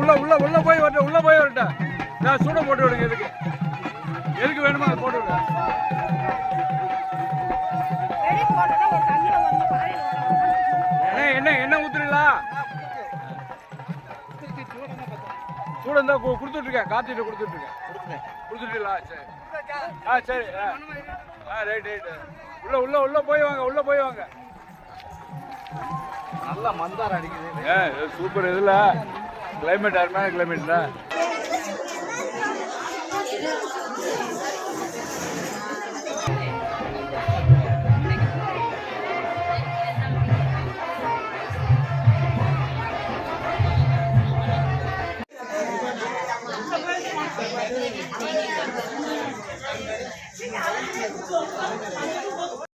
உள்ள உள்ள போய் வரட்டும் உள்ள போய் வரட்டும். நான் சூட போட்டு விடுங்க எதுக்கு? எதுக்கு வேணுமோ அதை போட்டு விடுங்க. என்ன என்ன ஊத்துறீங்களா? கூட இருந்தா கொடுத்துட்டு இருக்கேன் காத்திட்டு கொடுத்துட்டு இருக்கேன் கொடுத்துட்டீங்களா? சரி. ஆ சரி. ஆ. ஆ ரைட் ரைட் உள்ள உள்ள உள்ள போய் வாங்க உள்ள போய் வாங்க. நல்லா மந்தாரம் அடிக்குது. ஏ சூப்பர் இதில். கிளைமேட் அருமையான கிளைமேட்ல 对呀。